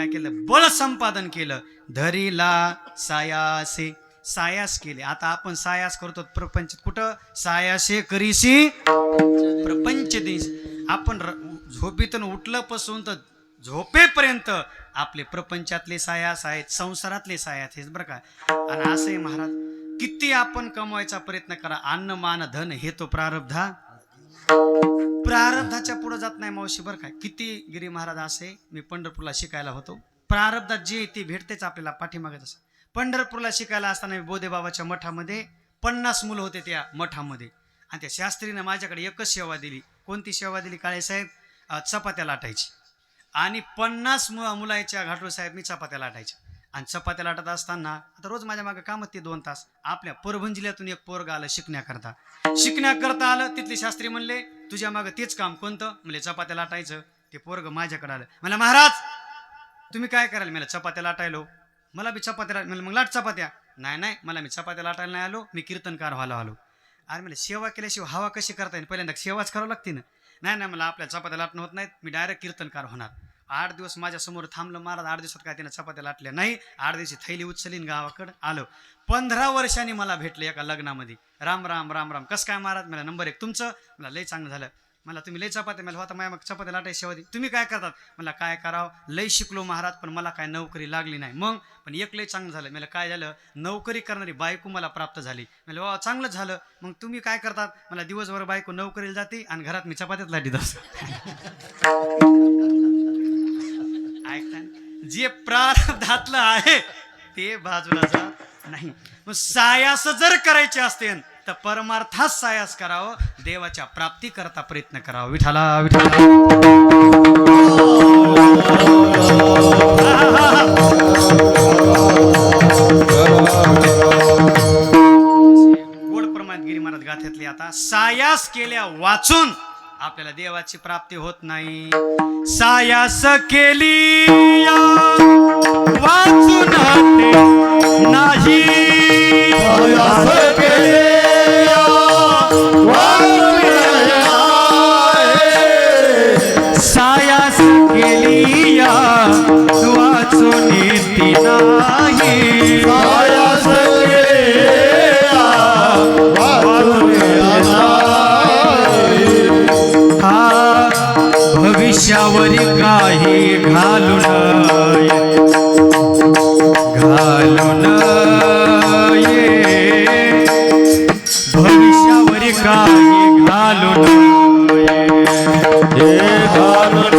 काय केलं? बळ संपादन केलं. धरीला सायासे. सायास केले. आता आपण सायास करतो. प्रपंच कुठं? सायासे करीसी प्रपंच दिस आपण झोपेतून उठलं पासून तर झोपेपर्यंत आपले प्रपंचातले सायास आहेत संसारातले सायास आहेत बरं का? आणि असंही महाराज किती आपण कमवायचा प्रयत्न करा. अन्न मान धन हे तो प्रारब्धा प्रारब्धाच्या पुढे जात नाही मावशी बरं काय किती गिरी महाराज असे मी पंढरपूरला शिकायला होतो. प्रारब्धात जे आहे ते भेटतेच आपल्याला पाठीमागत असं पंढरपूरला शिकायला असताना मी बोधेबाबाच्या मठामध्ये पन्नास मुलं होते त्या मठामध्ये. आणि त्या शास्त्रीनं माझ्याकडे एकच सेवा दिली. कोणती सेवा दिली काळे साहेब? चपात्या लाटायची. आणि पन्नास मु मुलाच्या घाटू साहेब मी चपात्या लाटायच्या. आणि चपात्या लाटत असताना आता रोज माझ्या मागे कामत ते दोन तास. आपल्या परभण जिल्ह्यातून एक पोरग आलं शिकण्याकरता. शिकण्याकरता आलं तिथले शास्त्री म्हणले तुझ्या मागं तेच काम कोणतं? म्हणजे चपात्या लाटायचं. ते पोरग माझ्याकडे आलं. मला महाराज तुम्ही काय कराल? मला चपात्या लाटायलो. मला बी चपात्या लाट म्हणलं मग लाट चपात्या. नाही नाही मला मी चपात्या लाटायला नाही आलो मी कीर्तनकार व्हायला आलो. अरे मला सेवा केल्याशिवाय हवा कशी करता येईल? पहिल्यांदा सेवाच करावं लागते ना. नाही नाही मला आपल्या चपात्या लाटणं होत नाहीत मी डायरेक्ट कीर्तनकार होणार. आठ दिवस माझ्यासमोर थांबलं महाराज आठ दिवसात काय त्यानं चपात्या लाटल्या? नाही आठ दिवशी थैली उचलीन गावाकडं आलो. पंधरा वर्षांनी मला भेटलं एका लग्नामध्ये. राम राम राम राम. कसं काय महाराज? मला नंबर एक तुमचं? मला लय चांगलं झालं. मला तुम्ही लय चपात्या मला होता माझ्या मग चपात्या लाटाय सेवा तुम्ही काय करतात? मला काय करावं? लय शिकलो महाराज पण मला काय नोकरी लागली नाही. मग? पण एक लय चांगलं झालं. मला काय झालं? नोकरी करणारी बायको मला प्राप्त झाली. मला वा चांगलं झालं. मग तुम्ही काय करतात? मला दिवसभर बायको नोकरीला जाते आणि घरात मी चपात्यात लाटीत असतो. ऐकता जे प्रारब्धातलं आहे ते बाजूला जा नाही. मग सायास जर करायचे असते तर परमार्थात सायास करावं देवाच्या प्राप्ती करता प्रयत्न करावा. विठाला विठाला गोड प्रमाणात गिरी महाराज गाथ्यातली आता. सायास केल्या वाचून आपल्याला देवाची प्राप्ती होत नाही. सायास केली वाचून नाही. सायास केली या. वाचून ती नाही. भविष्यावर काही घालून ये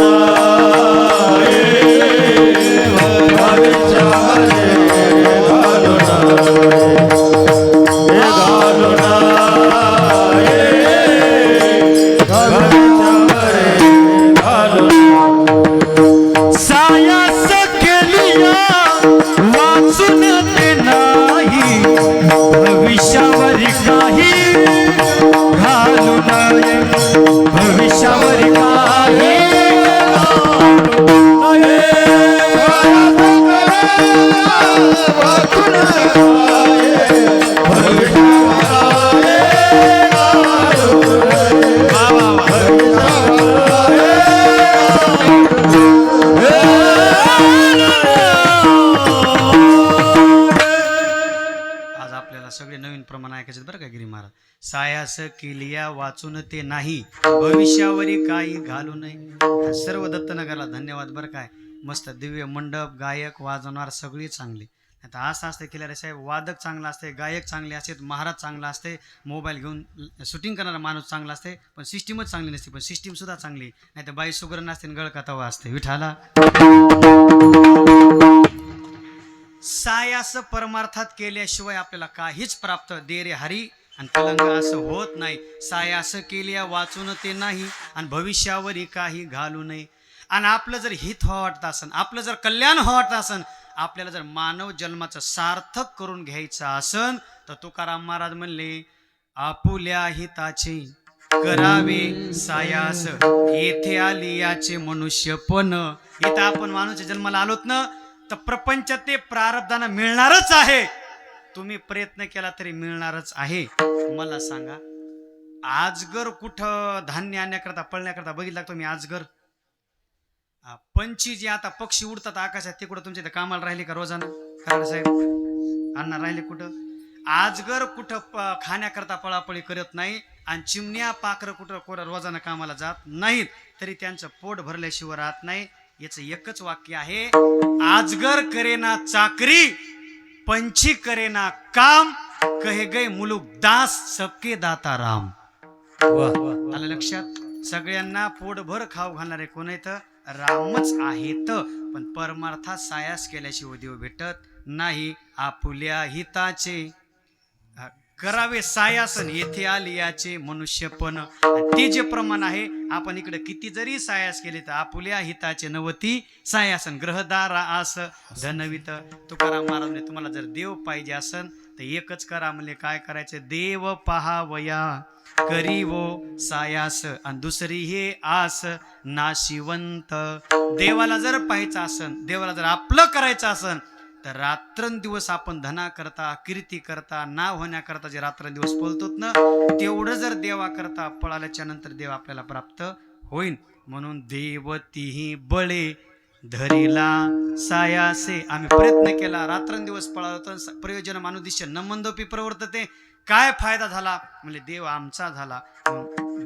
सायास किलिया वाचून ते नाही. भविष्यावरी काही घालू नये. सर्व दत्तनगरला धन्यवाद बरं काय. मस्त दिव्य मंडप गायक वाजवणार सगळी चांगली. आता असं असतं केल्या रे साहेब वादक चांगला असते गायक चांगले असते महाराज चांगला असते मोबाईल घेऊन शूटिंग करणारा माणूस चांगला असते पण सिस्टीमच चांगली नसते पण सिस्टीम सुद्धा चांगली. नाही तर बाई सुगरण असते आणि गळका असते. विठाला. सायास परमार्थात केल्याशिवाय आपल्याला काहीच प्राप्त दे रे हरी. आणि तलंग असं होत नाही. सायास केल्या वाचून ते नाही आणि भविष्यावरही काही घालू नये. आणि आपलं जर हित व्हा वाटत असन आपलं जर कल्याण व्हा वाटतं असन आपल्याला जर मानव जन्माचं सार्थक करून घ्यायचं असन तर तुकाराम महाराज म्हणले आपुल्या हिताचे करावे सायास. येथे आली याचे मनुष्य पण. इथं आपण माणूसच्या जन्माला आलोत ना तर प्रपंच ते प्रारब्धानं मिळणारच आहे. तुम्ही प्रयत्न केला तरी मिळणारच आहे. मला सांगा आजगर कुठं धान्य आणण्याकरता पळण्याकरता बघितला तुम्ही आजगर? पंची जे आता पक्षी उडतात आकाशात ते कुठं तुमच्या इथं कामाला राहिले का रोजानं? कारण साहेब अण्णा राहिले कुठं? आजगर कुठं खाण्याकरता पळापळी करत नाही आणि चिमण्या पाखर कुठं कोणा रोजानं कामाला जात नाहीत तरी त्यांचं पोट भरल्याशिवाय राहत नाही. याचं एकच वाक्य आहे आजगर करेना चाकरी. पंछी करेना काम कहे गए मुलुक दास सबके दाता राम. आलं लक्षात? सगळ्यांना पोटभर खाऊ घालणारे कोण आहेत? रामच आहेत. पण परमार्थात सायास केल्याशिवाय देव भेटत नाही. आपुल्या हिताचे. करावे सायासन. येथे आले याचे मनुष्यपण. ते जे प्रमाण आहे आपण इकडे किती जरी सायास केले तर आपुल्या हिताचे नवती सायासन. ग्रहदारा आस धनवित. तुकाराम महाराजने तुम्हाला जर देव पाहिजे असन तर एकच करा म्हणजे काय करायचं? देव पहावया. करी वो सायास. आणि दुसरी हे आस नाशिवंत. देवाला जर पाहायचं असन देवाला जर आपलं करायचं असन तर रात्रंदिवस आपण धना करता कीर्ती करता नाव होण्याकरता जे रात्रंदिवस पळतोत ना तेवढं जर देवा करता पळाल्याच्या नंतर देव आपल्याला प्राप्त होईल म्हणून देवतीही बळे धरीला सायासे. आम्ही प्रयत्न केला रात्रंदिवस पळालो प्रयोजन मानुदिश्य न प्रवर्तते. काय फायदा झाला? म्हणजे देव आमचा झाला.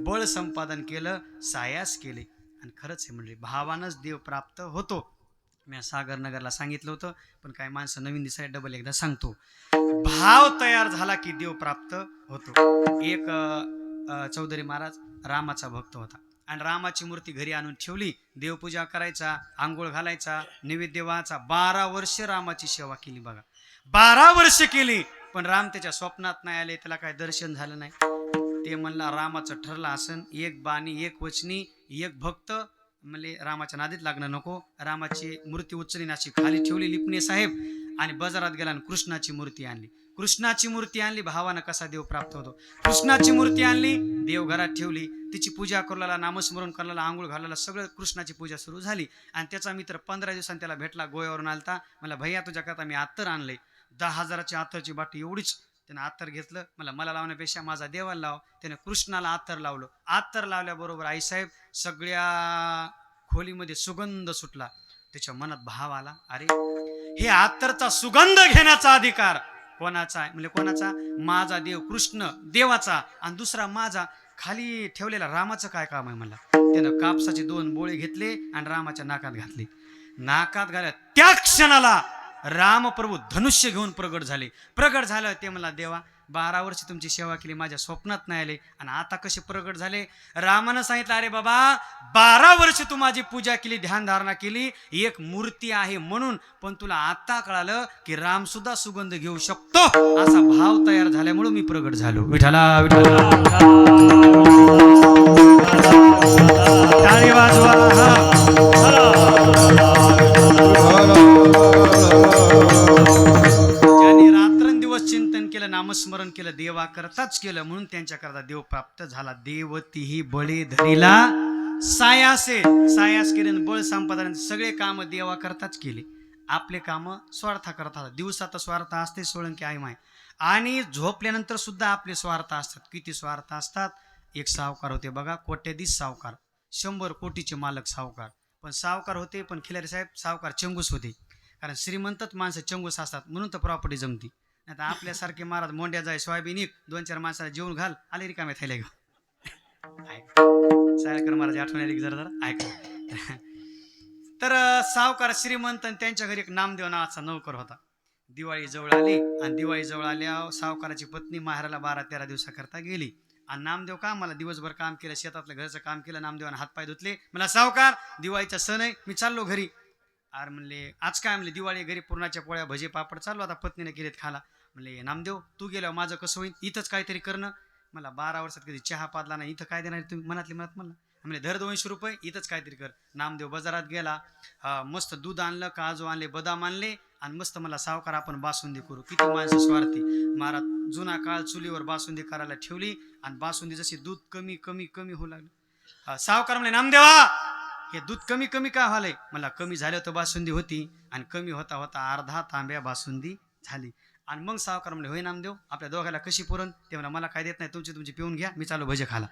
बळ संपादन केलं सायास केले. आणि खरंच हे म्हणले भावानच देव प्राप्त होतो. मी सागर नगरला सांगितलं होतं पण काय माणसं नवीन दिसाय डबल एकदा सांगतो. भाव तयार झाला की देव प्राप्त होतो. एक चौधरी महाराज रामाचा भक्त होता. आणि रामाची मूर्ती घरी आणून ठेवली देवपूजा करायचा आंघोळ घालायचा नैवेद्य व्हायचा. बारा वर्ष रामाची सेवा केली बघा. बारा वर्ष केली पण राम त्याच्या स्वप्नात नाही आले त्याला काय दर्शन झालं नाही. ते म्हणला रामाचं ठरलं असन एक बाणी एक वचनी एक भक्त म्हणले रामाच्या नादीत लागणं नको. रामाची मूर्ती उचलीन अशी खाली ठेवली लिपणे साहेब आणि बाजारात गेला आणि कृष्णाची मूर्ती आणली. कृष्णाची मूर्ती आणली भावानं कसा देव प्राप्त होतो? कृष्णाची मूर्ती आणली देव घरात ठेवली तिची पूजा करूला नामस्मरण करायला आंघोळ घालायला सगळं कृष्णाची पूजा सुरू झाली. आणि त्याचा मित्र पंधरा दिवसांनी त्याला भेटला गोव्यावरून आलता. मला भैया तुझ्याकरता मी अत्तर आणले दहा हजाराची अत्तरची बाटी एवढीच त्यानं अत्तर घेतलं. मला मला लावण्यापेक्षा माझा देवाला लाव. त्याने कृष्णाला अत्तर लावलं. अत्तर लावल्याबरोबर आईसाहेब सगळ्या खोलीमध्ये सुगंध सुटला. त्याच्या मनात भाव आला. अरे हे अत्तरचा सुगंध घेण्याचा अधिकार कोणाचा आहे? म्हणजे कोणाचा? माझा देव कृष्ण देवाचा. आणि दुसरा माझा. खाली ठेवलेला रामाचं काय काम आहे? मला त्यानं कापसाचे दोन बोळे घेतले आणि रामाच्या नाकात घातले. नाकात घाल्या त्या क्षणाला रामप्रभू धनुष्य घेऊन प्रगट झाले. प्रगट झालं ते मला देवा बारा वर्ष तुमची सेवा केली माझ्या स्वप्नात नाही आले आणि आता कसे प्रगट झाले? रामानं सांगितलं अरे बाबा बारा वर्ष तू माझी पूजा केली ध्यानधारणा केली एक मूर्ती आहे म्हणून. पण तुला आता कळालं की राम सुद्धा सुगंध घेऊ शकतो. असा भाव तयार झाल्यामुळे मी प्रगट झालो. विठाला विठाला टाळी वाजवा. ज्यांनी रात्रंदिवस चिंतन केलं नामस्मरण केलं देवा करताच केलं म्हणून त्यांच्याकरता देव प्राप्त झाला. देवतीही बळी धरीला सायासे सायास केले बळ संपादन सगळे काम देवा करताच केले. आपले काम स्वार्था करतात. दिवसात स्वार्थ असते सोळंकी आई माय. आणि झोपल्यानंतर सुद्धा आपले स्वार्थ असतात. किती स्वार्थ असतात? एक सावकार होते बघा कोट्याधीश सावकार. शंभर कोटीचे मालक सावकार. पण सावकार होते पण खिलारी साहेब सावकार चंगूस होते. कारण श्रीमंतच माणसं चंगूस असतात म्हणून तर प्रॉपर्टी जमती. नाही तर आपल्यासारखे महाराज मोंड्या जाय सोयाबीन एक दोन चार माणसाला जेवण घाल आले रिकामे थैल्या घेऊन. ऐक. महाराज आठवण आली जरा जरा. ऐक. तर सावकार श्रीमंत आणि त्यांच्या घरी एक नामदेव नावाचा नौकर होता. दिवाळी जवळ आली आणि दिवाळी जवळ आल्या सावकाराची पत्नी माहेराला बारा तेरा दिवसाकरता गेली. आणि नामदेव का? मला दिवसभर काम केलं शेतातलं घरचं काम केलं नामदेवाने हातपाय धुतले. मला सावकार दिवाळीचा सण आहे मी चाललो घरी. अरे म्हणले आज काय? म्हणले दिवाळी घरी पुरणाच्या पोळ्या भजे पापड चालू आता पत्नीने केलेत खाला म्हणले नामदेव तू गेल्यावर माझं कसं होईल इथंच काहीतरी करणं मला बारा वर्षात कधी चहा पादला नाही इथं काय देणार तुम्ही? मनातली मनात म्हणला. म्हणजे धर दोनशे रुपये इथंच काहीतरी कर. नामदेव बाजारात गेला. मस्त दूध आणलं काजू आणले बदाम आणले आणि मस्त मला सावकार आपण बासुंदी करू. किती माणसं स्वार्थी. महाराज जुना काळ चुलीवर बासुंदी करायला ठेवली आणि बासुंदी जशी दूध कमी कमी कमी होऊ लागलं. सावकार म्हणले नामदेवा हे दूध कमी कमी का व्हालंय? मला कमी झालं तर बासुंदी होती आणि कमी होता होता अर्धा तांब्या बासुंदी झाली. आणि मग सावकार म्हणले होय नामदेव आपल्या दोघाला कशी पुरण? ते म्हणा मला काय देत नाही तुमची तुमची पिऊन घ्या मी चालू भजे खाला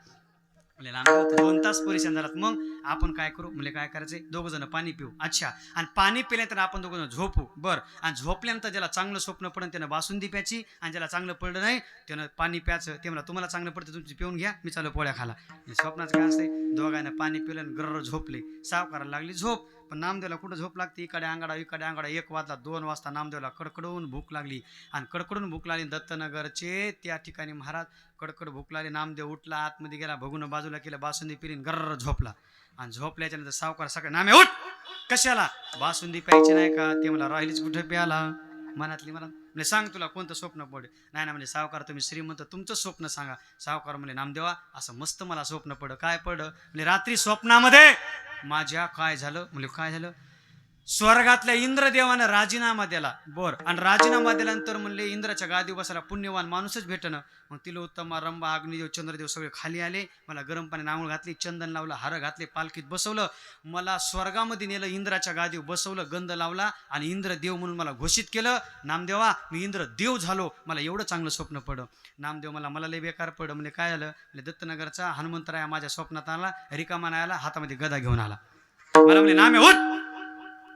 आपल्याला दोन तास परेशान झालात मग आपण काय करू? म्हणजे काय करायचे? दोघं जण पाणी पिऊ. अच्छा. आणि पाणी पिल्यानंतर आपण दोघं जण झोपू. बर. आणि झोपल्यानंतर ज्याला चांगलं स्वप्न पडलं त्यानं बासुंदी प्यायची. आणि ज्याला चांगलं पडलं नाही त्यानं पाणी प्यायचं. ते म्हणा तुम्हाला चांगलं पडतं तुमची पिऊन घ्या. मी चालू पोळ्या खाला. स्वप्नाचं काय असते दोघांना पाणी पिलं आणि गरर झोपले. साव करायला लागली झोप. पण नामदेवला कुठं झोप लागते? इकडे अंगाडा इकडे अंगाडा एक वाजला दोन वाजता नामदेवला कडकडून भूक लागली. आणि कडकडून भूक लागली दत्तनगरचे त्या ठिकाणी महाराज कडकड भूक लागली. नामदेव उठला आतमध्ये गेला भगून बाजूला केलं बासुंदी पिरीन गर्र झोपला. आणि झोपल्याच्या नंतर सावकार सकाळी नामे उठ! कशाला? बासुंदी प्यायची नाही का? ते मला राहिलीच कुठे प्याला? मनातली मला म्हणजे सांग तुला कोणतं स्वप्न पडलं? नाही ना म्हणजे सावकार तुम्ही श्रीमंत तुमचं स्वप्न सांगा. सावकार म्हणजे नामदेवा असं मस्त मला स्वप्न पड काय पड म्हणजे रात्री स्वप्नामध्ये माझ्या काय झालं? म्हणजे काय झालं? स्वर्गातल्या इंद्रदेवानं राजीनामा दिला. बर. आणि राजीनामा दिल्यानंतर म्हणले इंद्राच्या गादी बसायला पुण्यवान माणूसच भेटणं मग तिला उत्तम रंबा अग्निदेव चंद्रदेव सगळे खाली आले. मला गरम पाणी नांगूळ घातली चंदन लावलं हार घातले पालखीत बसवलं. मला स्वर्गामध्ये नेलं इंद्राच्या गादीवर बसवलं गंध लावला आणि इंद्रदेव म्हणून मला घोषित केलं नामदेवा मी इंद्र देव झालो. मला एवढं चांगलं स्वप्न पडलं. नामदेव मला मला लय बेकार पडलं. म्हणजे काय आलं म्हणजे दत्तनगरचा हनुमंतराया माझ्या स्वप्नात आला रिकामा आला हातामध्ये गदा घेऊन आला. मला म्हणजे नामे होत.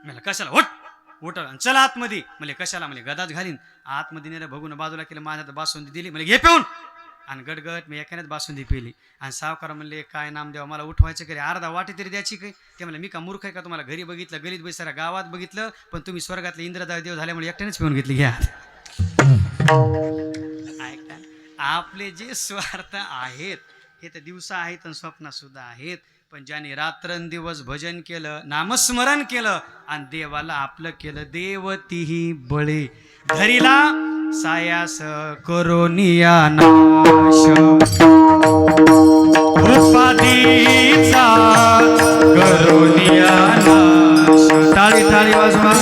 म्हणलं कशाला? उठ! उठ चला आतमध्ये. म्हणजे कशाला? म्हणजे गदाच घालीन. आतमध्ये नेलं बघून बाजूला केलं माझ्या बासुंदी दिली. म्हणजे घे पिऊन. आणि गडगड मी एकानेच बासुंदी पिली. आणि सावकार म्हणले काय नाम द्यावं मला उठवायचं करी अर्धा वाटे तरी द्यायची काही ते म्हणलं मी का मूर्ख आहे का तुम्हाला? घरी बघितलं गलीत बैसारा गावात बघितलं पण तुम्ही स्वर्गातले इंद्रदाय देव झाल्यामुळे एकट्यानेच पिऊन घेतली. घ्या. आपले जे स्वार्थ आहेत हे तर दिवसा आहेत आणि स्वप्न सुद्धा आहेत. पण ज्याने रात्रंदिवस भजन केलं नामस्मरण केलं आणि देवाला आपलं केलं देवतीही बळे. धरीला सायास करोनिया नाश उपाधीचा करोनिया नाश टाळी टाळी वाजवा.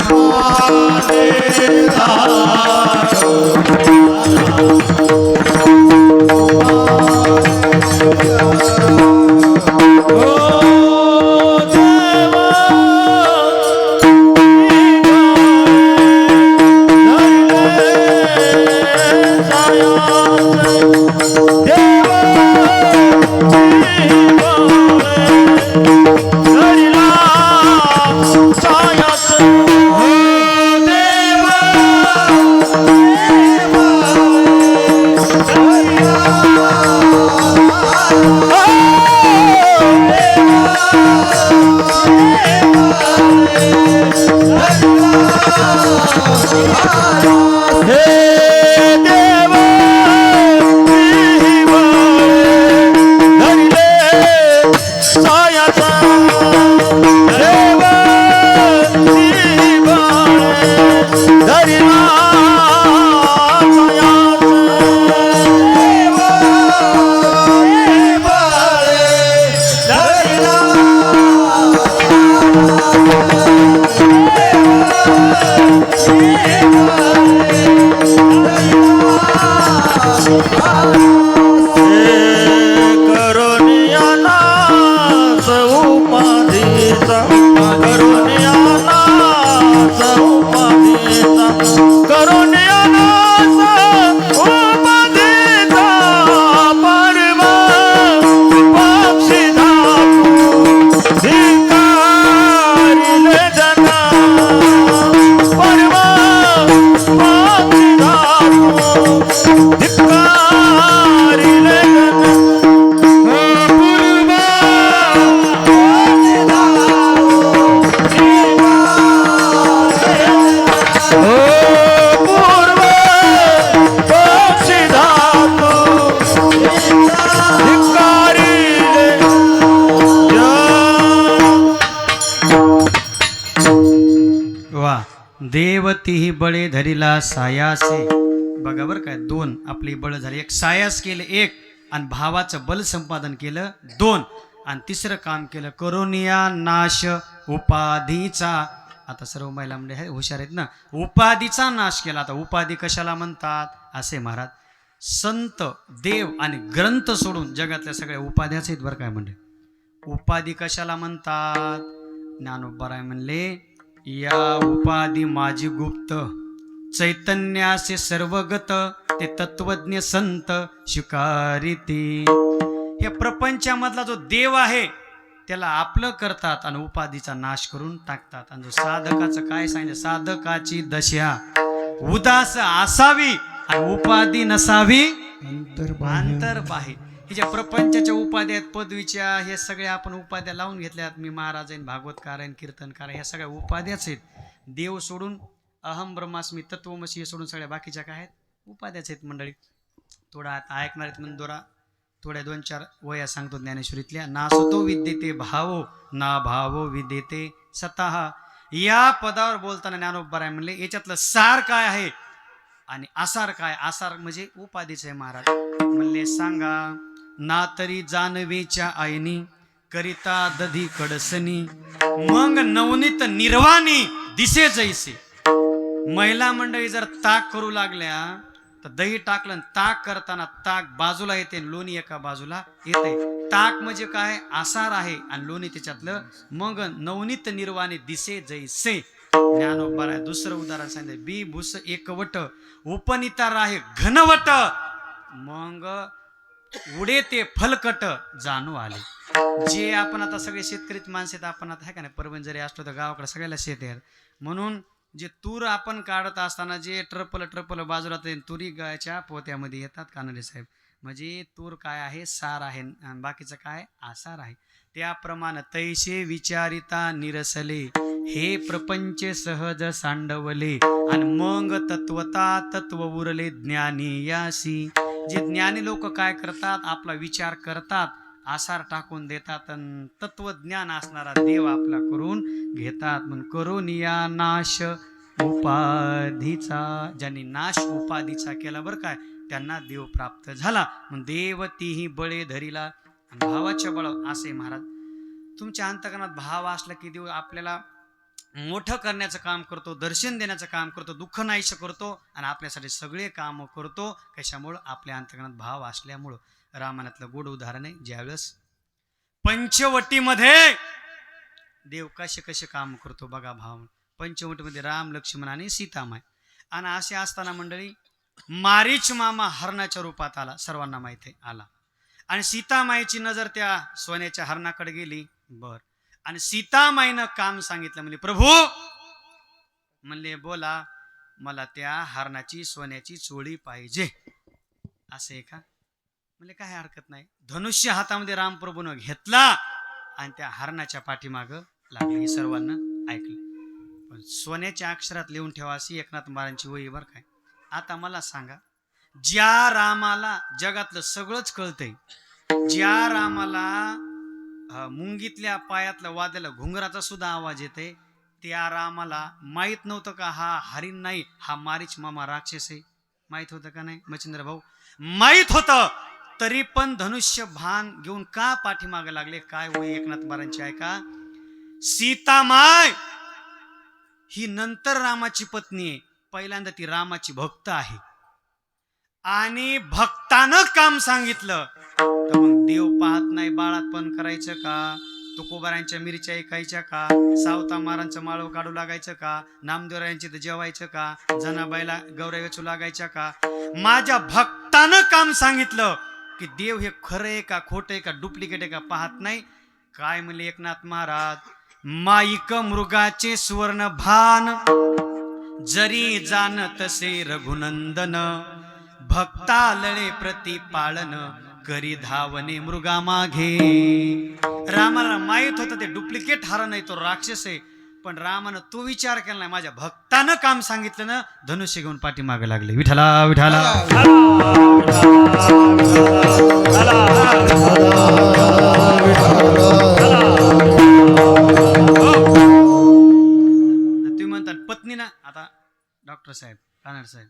घरीला सायासे. बघा बरं काय दोन. आपली बळ झाली एक. सायास केलं एक आणि भावाचं बल संपादन केलं दोन. आणि तिसरं काम केलं करोनिया नाश उपाधीचा. आता सर्व महिला म्हणजे हे हुशार आहेत ना. उपाधीचा नाश केला. आता उपाधी कशाला म्हणतात? असे महाराज. संत देव आणि ग्रंथ सोडून जगातल्या सगळ्या उपाध्याच आहेत बरं काय म्हणजे उपाधी कशाला म्हणतात? ज्ञानोबाराय म्हणले या उपाधी माझी गुप्त. चैतन्यासे सर्वगत ते तत्वज्ञ संत शिकारिती. हे प्रपंचामधला जो देव आहे त्याला आपलं करतात आणि उपाधीचा नाश करून टाकतात. आणि जो साधकाचं काय सांगितलं? साधकाची दशा. उदास असावी आणि उपाधी नसावी अंतर बाहेर हे ज्या प्रपंचाच्या उपाध्या आहेत पदवीच्या हे सगळ्या आपण उपाध्या लावून घेतल्यात. मी महाराज आहे भागवतकार आहे कीर्तनकार आहे ह्या सगळ्या उपाध्याच आहेत. देव सोडून अहम ब्रह्मास्मी तत्वमसी हे सोडून सगळ्या बाकीच्या काय आहेत? उपाध्याच आहेत मंडळी. थोडा आता ऐकणार आहेत म्हणून दोरा थोड्या दोन चार वया सांगतो ज्ञानेश्वरीतल्या. नासतो विद्येते भावो ना भावो विद्येते स्वतः या पदावर बोलताना ज्ञानोबराय म्हणले याच्यातलं सार काय आहे? आणि आसार काय? आसार म्हणजे उपाधीच आहे महाराज. म्हणले सांगा ना तरी जानवेच्या आईनी करिता दधी कडसनी मग नवनीत निर्वाणी दिसे जैसे. महिला मंडळी जर ताक करू लागल्या तर दही टाकलं ताक करताना ताक बाजूला येते लोणी एका बाजूला येते. ताक म्हणजे काय? आसार आहे आणि लोणी त्याच्यातलं मग नवनीत निर्वाणी दिसे जैसे. ज्ञानोबर हो, आहे. दुसरं उदाहरण सांगितलं. बी भूस एकवट उपनितार आहे घनवट. मग उडे ते फलकट जाणू आले. जे आपण आता सगळे शेतकरीच माणसे आपण आता आहे का नाही परभणी जरी असलो तर गावाकडे सगळ्याला शेत आहे म्हणून जे तूर आपण काढत असताना जे ट्रपल ट्रपल बाजूला ते तुरी गायच्या पोत्यामध्ये येतात कानडे साहेब. म्हणजे तूर काय आहे? सार आहे. आणि बाकीचं काय? आसार आहे. त्याप्रमाणे तैसे विचारिता निरसले हे प्रपंच सहज सांडवले. आणि मग तत्वता तत्व उरले ज्ञानी यासी. जे ज्ञानी लोक काय करतात? आपला विचार करतात. आसार टाकून देतात आणि तत्वज्ञान असणारा देव आपला करून घेतात. म्हणून करून या नाश उपाधीचा ज्यांनी नाश उपाधीचा केला बरं काय त्यांना देव प्राप्त झाला. मग देव तीही बळे धरिला. आणि भावाच्या बळ असे महाराज तुमच्या अंतकरणात भाव असला की देव आपल्याला मोठं करण्याचं काम करतो दर्शन देण्याचं काम करतो दुःख नाहीश करतो आणि आपल्यासाठी सगळे काम करतो. कशामुळं? आपल्या अंतकरणात भाव असल्यामुळं. रामायणातलं गोड उदाहरण आहे. ज्यावेळेस पंचवटीमध्ये देव कसे कसे काम करतो बघा भाव पंचवटीमध्ये राम लक्ष्मण आणि सीतामाय. आणि असे असताना मंडळी मारीच मामा हरणाच्या रूपात आला सर्वांना माहिती आहे आला. आणि सीतामाईची नजर त्या सोन्याच्या हरणाकडे गेली. बर. आणि सीतामाईनं काम सांगितलं म्हणजे प्रभू म्हणले बोला मला त्या हरणाची सोन्याची चोळी पाहिजे. असे का? म्हणजे काय हरकत नाही. धनुष्य हातामध्ये रामप्रभूनं घेतला आणि त्या हरणाच्या पाठीमाग लागले. हे सर्वांना ऐकलं. पण सोन्याच्या अक्षरात लिहून ठेवा अशी एकनाथ महाराजांची वही बर काय आता मला सांगा ज्या रामाला जगातलं सगळंच कळतंय ज्या रामाला मुंगीतल्या पायातल्या वाद्याला घुंगराचा सुद्धा आवाज येते त्या रामाला माहीत नव्हतं का हा हरिण नाही हा मारीच मामा राक्षस आहे? माहीत होतं का नाही? मच्छिंद्र भाऊ माहीत होतं! तरी पण धनुष्य भान घेऊन का पाठीमागे लागले? काय होई एकनाथ महाराजांची ऐका. सीतामाय! ही नंतर रामाची पत्नी आहे. पहिल्यांदा ती रामाची भक्त आहे. आणि भक्तानं काम सांगितलं. तर मग देव पाहत नाही बाळात पण करायचं का? तुकोबारांच्या मिरच्या ऐकायच्या का? सावता मारांचं माळव काढू लागायचं का? नामदेवरायांची तर जेवायचं का? जनाबाईला गौरव वेचू लागायच्या का? माझ्या भक्तानं काम सांगितलं. की देव हे खरं आहे का खोटं आहे का डुप्लिकेट आहे का पाहत नाही? काय म्हणले एकनाथ महाराज? माईक मृगाचे सुवर्ण भान जरी जाण तसे रघुनंदन भक्तालळे प्रतिपालन करी धावने मृगा मागे रामाला माहीत होतं ते डुप्लिकेट हार नाही तो राक्षस आहे. पण रामानं तो विचार केला नाही. माझ्या भक्तानं काम सांगितलं ना धनुष्य घेऊन पाठीमागे लागले. विठाला विठाला तुम्ही म्हणतात पत्नी ना. आता डॉक्टर साहेब कानड साहेब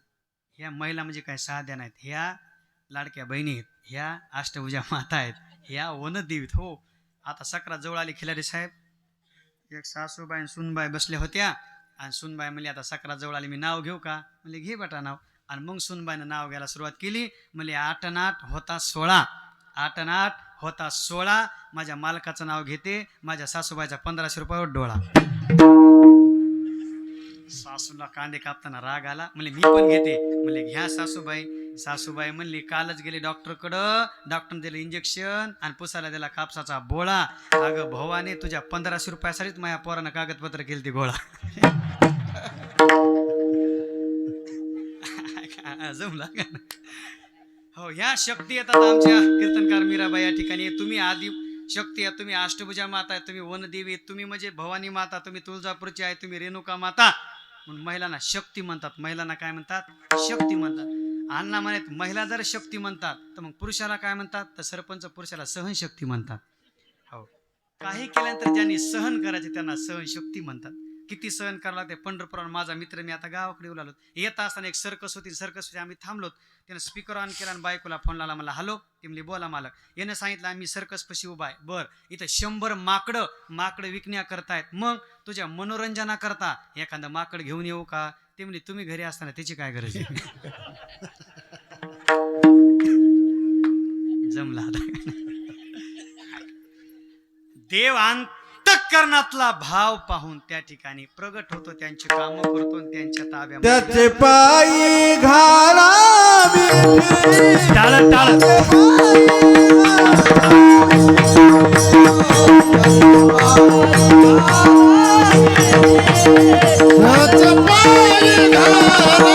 ह्या महिला म्हणजे काय? साध्या नाहीत. ह्या लाडक्या बहिणी आहेत. ह्या अष्टभुजा माता आहेत. ह्या वनदेवीत हो. आता सकरा जवळ आली खिलारी साहेब. एक सासूबाई आणि सुनबाई बसल्या होत्या. आणि सुनबाई म्हणली आता सकरा जवळ आली मी नाव घेऊ का? म्हणले घे बेटा नाव. आणि मग सुनबाईनं नाव घ्यायला सुरुवात केली. म्हणले आठ होता सोळा. आठ आठ होता सोळा. माझ्या मालकाचं नाव घेते. माझ्या सासूबाईचा पंधराशे रुपयावर डोळा. सासूला कांदे कापताना राग आला. म्हणले मी पण घेते. म्हणले घ्या सासूबाई. सासूबाई म्हणली कालच गेले डॉक्टरकडं. डॉक्टरने दिलं इंजेक्शन आणि पुसायला दिला कापसाचा बोळा. अगं भवाने तुझ्या पंधराशे रुपयासाठीच माझ्या पोरानं कागदपत्र केली ती गोळा जमला का हो ह्या शक्ती येतात आमच्या कीर्तनकार मीराबाई या ठिकाणी. तुम्ही आधी शक्ती आहे तुम्ही अष्टभुजा माता आहे तुम्ही वनदेवी तुम्ही म्हणजे भवानी माता तुम्ही तुळजापूरची आहे तुम्ही रेणुका माता. म्हणून महिलांना शक्ती म्हणतात. महिलांना काय म्हणतात? शक्ती म्हणतात. अण्णा म्हणत महिला जर शक्ती म्हणतात तर मग पुरुषाला काय म्हणतात? तर सरपंच पुरुषाला सहनशक्ती म्हणतात. हो. काही केल्यानंतर ज्यांनी सहन करायचे त्यांना सहनशक्ती म्हणतात. किती सहन करावं लागते? पंढरपुरात माझा मित्र मी आता गावाकडे येऊ लागलो येत असताना एक सर्कस होती सर्कस होती आम्ही थांबलो त्यानं स्पीकर ऑन केला आणि बायकोला फोन लावला. मला हॅलो. ते म्हणजे बोला मालक. यानं सांगितलं आम्ही सर्कस पशी उभा आहे. बर. इथं शंभर माकडं माकडं विकण्या करतायत. मग तुझ्या मनोरंजना करता. एखादं माकड घेऊन येऊ का? ते म्हणजे तुम्ही घरी असताना त्याची काय गरज आहे? जमला आता. देव अंतकरणातला भाव पाहून त्या ठिकाणी प्रगट होतो त्यांची कामं करतो आणि त्यांच्या त्याचे पायी घाला मिठी. टाळ टाळ त्याचे पायी घाला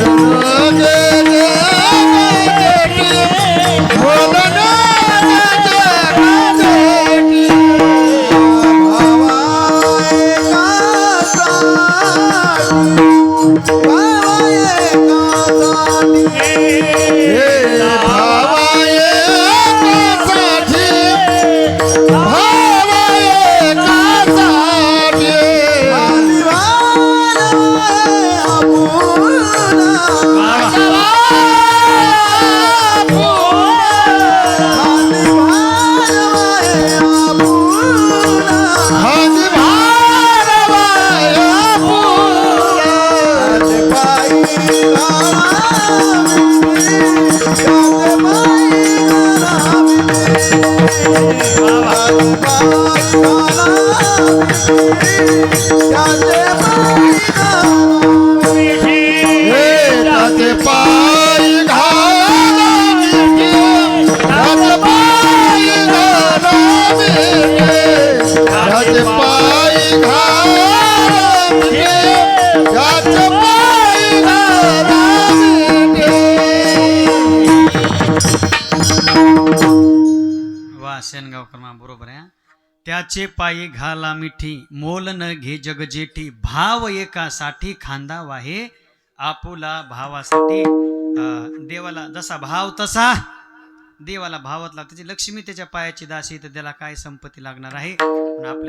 त्याचे पायी घाला मिठी मोल न घे जग जेठी भाव एकासाठी खांदा वाहे आपुला भावासाठी देवाला जसा भाव तसा देवाला भावातला त्याची लक्ष्मी त्याच्या पायाची दासी तर त्याला काय संपत्ती लागणार आहे? आपल्या